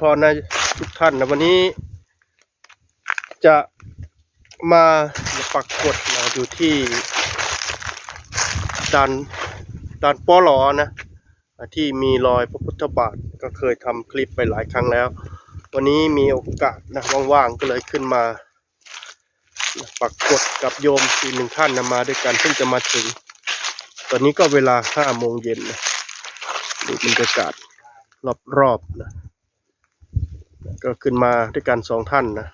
พรนะทุกท่านนะวันนี้ จะมาปักกดนะอยู่ที่ด่านด่านปอหลอนะ ที่มีรอยพระพุทธบาทก็เคยทำคลิปไปหลายครั้งแล้ว วันนี้มีโอกาสนะว่างๆก็เลยขึ้นมา ปักกดกับโยมอีกหนึ่งท่านนะมาด้วยกันเพิ่งจะมาถึง ตอนนี้ก็เวลาห้าโมงเย็นนะดูบรรยากาศรอบๆนะ ก็ขึ้นมาด้วยกันสองท่านนะ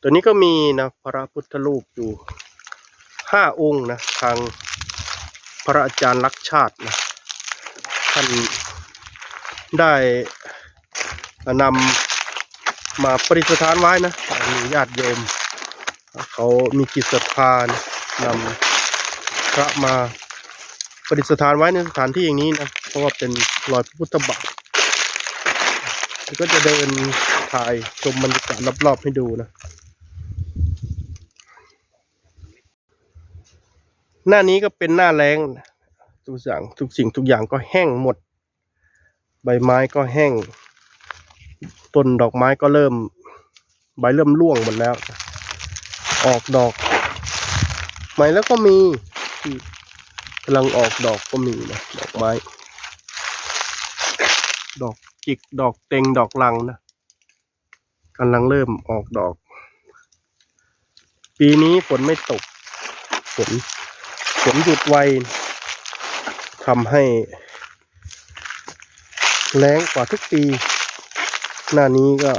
ตัวนี้ก็มีนะพระพุทธรูปอยู่ห้าองค์นะทางพระอาจารย์ลักชาตินะท่านได้นำมาประดิษฐานไว้นะมีญาติโยม เขามีจิตศรัทธานนำพระมาประดิษฐานไว้ในสถานที่อย่างนี้นะ เพราะว่าเป็นรอยพระพุทธบาท ก็จะเดินถ่ายชมบรรยากาศรอบๆให้ดูนะ หน้านี้ก็เป็นหน้าแล้งทุกอย่างทุกสิ่งทุกอย่างก็แห้งหมด ใบไม้ก็แห้ง ต้นดอกไม้ก็เริ่ม ใบเริ่มร่วงหมดแล้ว ออกดอกใหม่แล้วก็มีที่กำลังออกดอกก็มีนะดอกไม้ ดอก จิกดอกเต็งดอกลังนะกำลังเริ่มออกดอก ปีนี้ฝนไม่ตก ฝนฝนหยุดไวทำให้แรงกว่าทุกปี หน้านี้ก็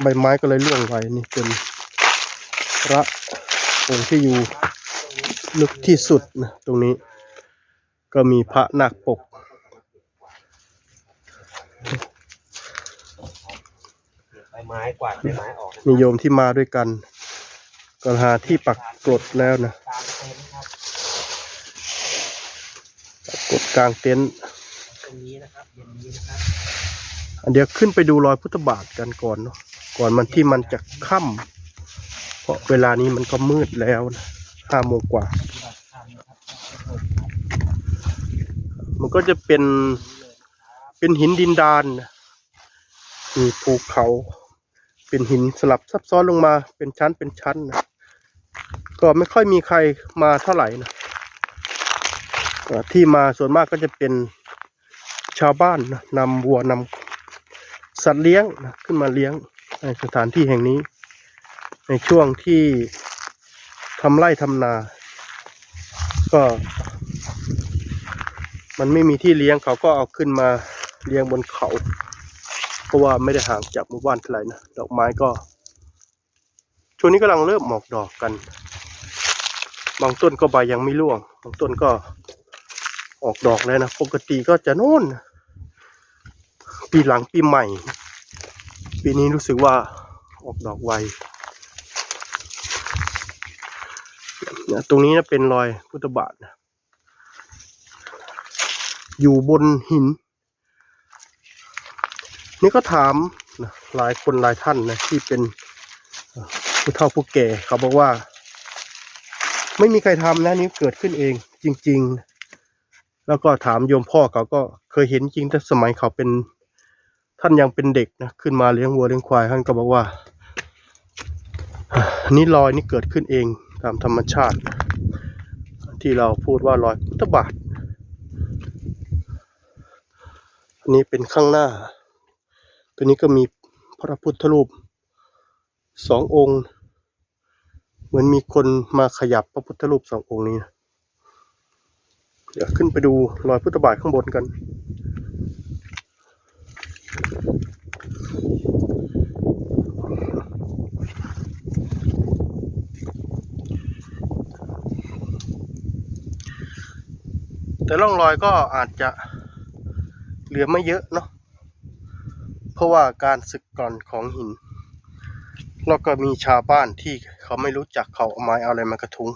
ใบไม้ก็เลยร่วงไวนี่เป็นพระองค์ที่อยู่ลึกที่สุดนะตรงนี้ ก็มีพระนาคปก ใบ ไม้กวาดใบไม้ออกนะนิโยมที่มาด้วยกันก็หาที่ปักกรดแล้วนะตามเต็นท์ครับปักกรดกลางเต็นท์ตรงนี้นะครับเย็นนี้นะครับอันเดี๋ยวขึ้นไปดูรอยพุทธบาทกันก่อนเนาะก่อนมันที่มันจะค่ำเพราะเวลานี้มันก็มืดแล้วนะห้าโมงกว่าบัตรทำนะครับมันก็จะเป็นเป็นหินดินดานนะมีภูเขา เป็นหินสลับซับซ้อนลงมาเป็นชั้นเป็นชั้นนะก็ไม่ค่อยมีใครมาเท่าไหร่นะที่มาส่วนมากก็จะเป็นชาวบ้านนะนำวัวนำสัตว์เลี้ยงนะขึ้นมาเลี้ยงในสถานที่แห่งนี้ ในช่วงที่ทำไร่ทำนา ก็ มันไม่มีที่เลี้ยงเขาก็เอาขึ้นมาเลี้ยงบนเขา เพราะว่าไม่ได้ห่างจากหมู่บ้านเท่าไหร่นะ ดอกไม้ก็ ช่วงนี้กำลังเริ่มออกดอกกัน บางต้นก็ใบยังไม่ร่วง บางต้นก็ออกดอกแล้วนะ ปกติก็จะโน่น ปีหลังปีใหม่ ปีนี้รู้สึกว่าออกดอกไวนี่ยตรงนี้นะเป็นรอยพุทธบาทนะอยู่บนหิน นี่ก็ถามนะหลายคนหลายท่านนะที่เป็นผู้เฒ่าผู้แก่เขาบอกว่า ไม่มีใครทำนะนี่เกิดขึ้นเองจริง ๆ แล้วก็ถามโยมพ่อเขาก็เคยเห็นจริงแต่สมัยเขาเป็นท่านยังเป็นเด็กนะขึ้นมาเลี้ยงวัวเลี้ยงควายท่านก็บอกว่านี่รอยนี่เกิดขึ้นเองตามธรรมชาติ ที่เราพูดว่ารอยพุทธบาท อันนี้เป็นข้างหน้า ตัวนี้ก็มีพระพุทธรูปสององค์ เหมือนมีคนมาขยับพระพุทธรูปสององค์นี้นะเดี๋ยวขึ้นไปดูรอยพุทธบาทข้างบนกัน แต่ร่องรอยก็อาจจะเหลือไม่เยอะเนาะ ราะว่าการสึกก่อนของหิน แล้วก็มีชาวบ้านที่เขาไม่รู้จักเขาเอาไม้เอาอะไรมากระทุ้ง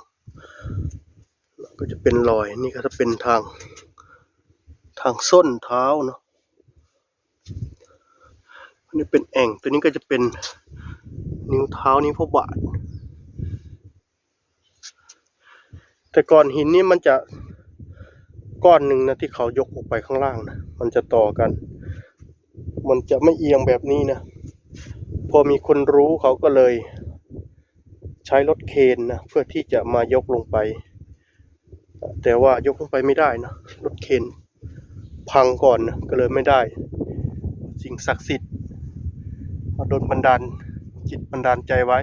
ก็จะเป็นรอยนี่ก็จะเป็นทางทางส้นเท้าเนาะอันนี้เป็นแอ่งตัวนี้ก็จะเป็นนิ้วเท้านิ้วพบาท แต่ก่อนหินนี่มันจะก้อนหนึ่งนะที่เขายกออกไปข้างล่างนะมันจะต่อกัน มันจะไม่เอียงแบบนี้นะ พอมีคนรู้เขาก็เลย ใช้รถเคนนะเพื่อที่จะมายกลงไป แต่ว่ายกลงไปไม่ได้นะรถเคนพังก่อนนะก็เลยไม่ได้ สิ่งศักดิ์สิทธิ์โดนบันดาลจิตบันดาลใจไว้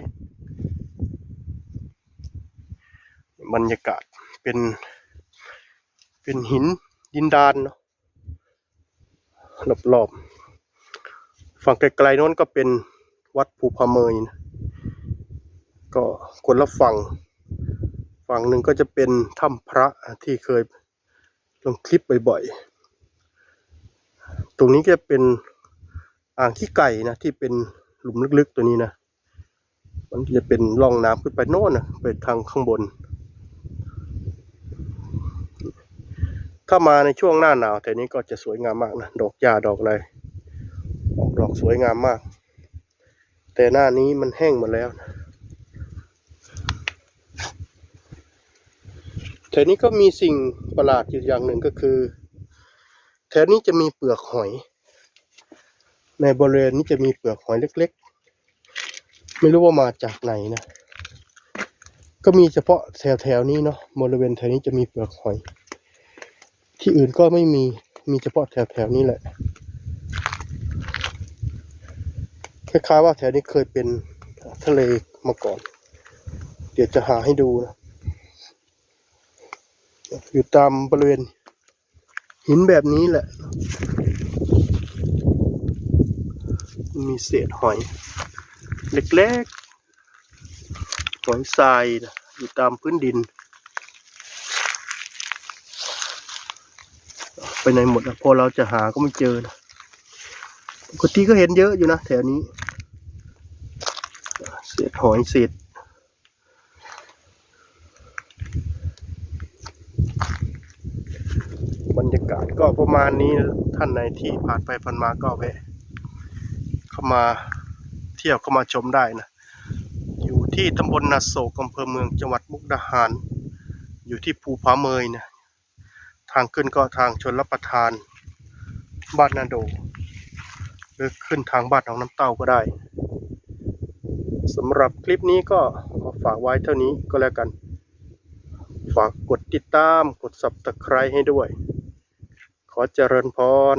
บรรยากาศเป็นเป็นหินดินดานเนาะรอบๆ ฝั่งไกลๆโน้นก็เป็นวัดภูพเมยนะก็คนละฝั่ง ฝั่งหนึ่งก็จะเป็นถ้ำพระที่เคยลงคลิปบ่อยๆ ตรงนี้ก็จะเป็นอ่างขี้ไก่นะที่เป็นหลุมลึกๆตัวนี้นะ มันจะเป็นร่องน้ำขึ้นไปโน่นนะไปทางข้างบน ถ้ามาในช่วงหน้าหนาวแถวนี้ก็จะสวยงามมากนะ ดอกหญ้าดอกอะไร อกสวยงามมาก แต่หน้านี้มันแห้งหมดแล้วแถวนี้ก็มีสิ่งประหลาดอยู่อย่างหนึ่งก็คือ แถวนี้จะมีเปลือกหอย ในบริเวณนี้จะมีเปลือกหอยเล็ก ๆ ไม่รู้ว่ามาจากไหนนะก็มีเฉพาะแถวๆนี้เนาะบริเวณแถวนี้จะมีเปลือกหอย ที่อื่นก็ไม่มีมีเฉพาะแถวๆนี้แหละ คล้ายๆว่าแถวนี้เคยเป็นทะเลมาก่อน เดี๋ยวจะหาให้ดูนะ อยู่ตามบริเวณหินแบบนี้แหละ มีเศษหอย เล็กๆ หอยทรายนะอยู่ตามพื้นดิน ไปไหนหมดอะพอเราจะหาก็ไม่เจอนะปกติก็เห็นเยอะอยู่นะแถวนี้ ษหอยเศษบรรยากาศก็ประมาณนี้ท่านไหนที่ผ่านไปผ่านมาก็แวะเข้ามาเที่ยวเข้ามาชมได้นะ อยู่ที่ตำบลนาโศกอำเภอเมืองจังหวัดมุกดาหาร อยู่ที่ภูผาเมยนะทางขึ้นก็ทางชนรับประทาน บ้านนาโด หรือขึ้นทางบ้านของน้ำเต้าก็ได้ สำหรับคลิปนี้ก็ขอฝากไว้เท่านี้ก็แล้วกัน ฝากกดติดตามกด subscribe ให้ด้วย ขอเจริญพร